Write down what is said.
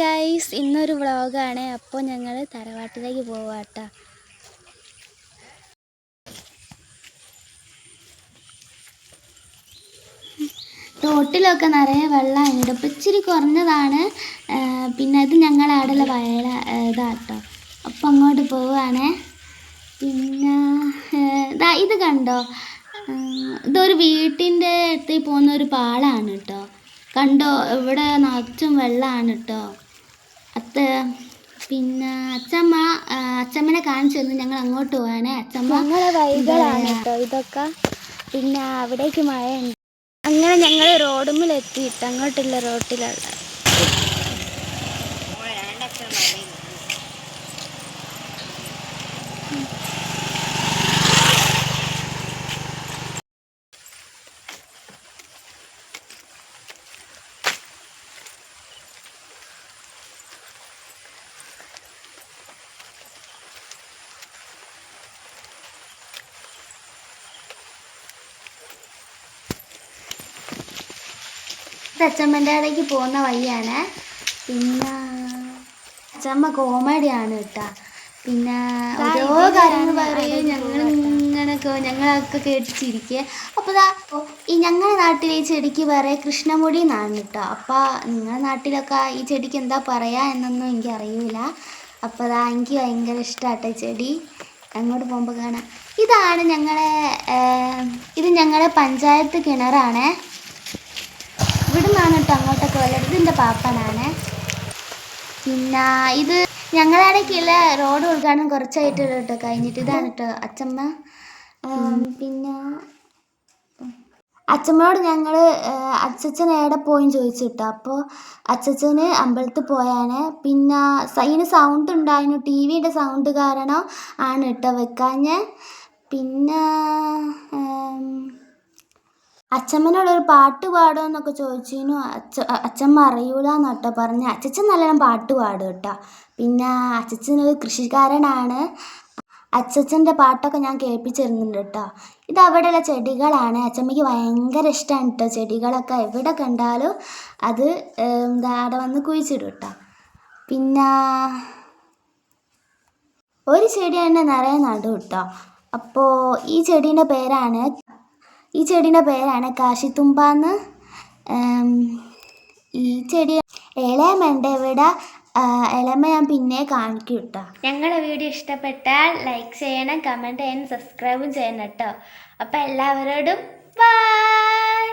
Guys ഇന്നൊരു വ്ളോഗാണ് അപ്പോൾ ഞങ്ങൾ തറവാട്ടിലേക്ക് പോവാട്ടോ. തോട്ടിലൊക്കെ നിറയെ വെള്ളമുണ്ട്. ഇപ്പം ഇച്ചിരി കുറഞ്ഞതാണ്. പിന്നെ അത് ഞങ്ങളുടെ അവിടെയുള്ള വയല ഇതാട്ടോ. അപ്പം അങ്ങോട്ട് പോവുകയാണേ പിന്നെ ഇതാ ഇത് കണ്ടോ? ഇതൊരു വീട്ടിന്റെ അടുത്ത് പോകുന്ന ഒരു പാളാണ് കേട്ടോ. കണ്ടോ? ഇവിടെ നിറച്ചും വെള്ളമാണ് കേട്ടോ. അത്ത പിന്നെ അച്ചമ്മ അച്ചമ്മനെ കാണിച്ചു തന്നു. ഞങ്ങൾ അങ്ങോട്ട് പോകാനേ അച്ചമ്മ ഞങ്ങളെ വൈകളാണ് കേട്ടോ ഇതൊക്കെ. പിന്നെ അവിടേക്ക് മഴയുണ്ട്. അങ്ങനെ ഞങ്ങൾ റോഡുമ്മിൽ എത്തിയിട്ട് അങ്ങോട്ടുള്ള റോട്ടിലുള്ള ഇത് അച്ചമ്മന്റെ അവിടേക്ക് പോകുന്ന വഴിയാണ്. പിന്നെ അച്ചമ്മ കോമഡിയാണ് കേട്ടാ. പിന്നെ ഓരോ കാര്യങ്ങൾ പറയും. ഞങ്ങൾ ഇങ്ങനൊക്കെ ഞങ്ങളൊക്കെ കേട്ടിച്ചിരിക്കുക അപ്പോൾ ഇതാ ഈ ഞങ്ങളുടെ നാട്ടിലെ ഈ ചെടിക്ക് പറയാം കൃഷ്ണമുടി എന്നാണ് കേട്ടോ. അപ്പോൾ നിങ്ങളുടെ നാട്ടിലൊക്കെ ഈ ചെടിക്ക് എന്താ പറയുക എന്നൊന്നും എനിക്ക് അറിയില്ല അപ്പോൾ അതാ എനിക്ക് ഭയങ്കര ഇഷ്ടമാട്ടോ ചെടി. അങ്ങോട്ട് പോകുമ്പോൾ കാണാം. ഇതാണ് ഞങ്ങളെ ഇത് ഞങ്ങളുടെ പഞ്ചായത്ത് കിണറാണേ. ഇവിടെ കേട്ടോ അങ്ങോട്ടൊക്കെ വല്ലത് ഇതിന്റെ പാപ്പനാണ്. പിന്നെ ഇത് ഞങ്ങളുടെ റോഡ് ഉദ്ഘാടനം കുറച്ചായിട്ട് കേട്ടോ കഴിഞ്ഞിട്ട്. ഇതാണ് കേട്ടോ അച്ചമ്മ. പിന്നെ അച്ഛമ്മയോട് ഞങ്ങൾ അച്ഛച്ചൻ എവിടെ പോയി ചോദിച്ചു കേട്ടോ. അപ്പോൾ അച്ഛച്ചന് അമ്പലത്തിൽ പോയാണ്. പിന്നെ സൈന് സൗണ്ട് ഉണ്ടായിരുന്നു. ടി വിയുടെ സൗണ്ട് കാരണം ആണ് കേട്ടോ വെക്കാഞ്ഞ്. പിന്നെ അച്ചമ്മനോട് ഒരു പാട്ട് പാടുമെന്നൊക്കെ ചോദിച്ചതിനു അച്ഛ അച്ഛമ്മ അറിയൂല എന്നട്ടോ പറഞ്ഞ്. അച്ചച്ചൻ നല്ലോണം പാട്ട് പാടും കേട്ടോ. പിന്നെ അച്ചച്ചൻ ഒരു കൃഷിക്കാരനാണ്. അച്ചച്ചന്റെ പാട്ടൊക്കെ ഞാൻ കേൾപ്പിച്ചിരുന്നുണ്ട് കേട്ടോ. ഇത് അവിടെയുള്ള ചെടികളാണ്. അച്ചമ്മയ്ക്ക് ഭയങ്കര ഇഷ്ടമാണ് കേട്ടോ ചെടികളൊക്കെ. എവിടെ കണ്ടാലും അത് എന്താ അവിടെ വന്ന് കുഴിച്ചിടും കേട്ടോ. പിന്നെ ഒരു ചെടി തന്നെ നിറയെ നടും കേട്ടോ. അപ്പോൾ ഈ ചെടീന്റെ പേരാണ് ഈ ചെടിയുടെ പേരാണ് കാശിത്തുമ്പ എന്ന് ഈ ചെടി ഇളയമ്മന്റെ ഇവിടെ ഇളമ ഇളയമ്മ ഞാൻ പിന്നെ കാണിക്കും കേട്ടോ ഞങ്ങളുടെ വീഡിയോ ഇഷ്ടപ്പെട്ടാൽ ലൈക്ക് ചെയ്യണം കമന്റ് ചെയ്യണം സബ്സ്ക്രൈബും ചെയ്യണം കേട്ടോ അപ്പം എല്ലാവരോടും ബൈ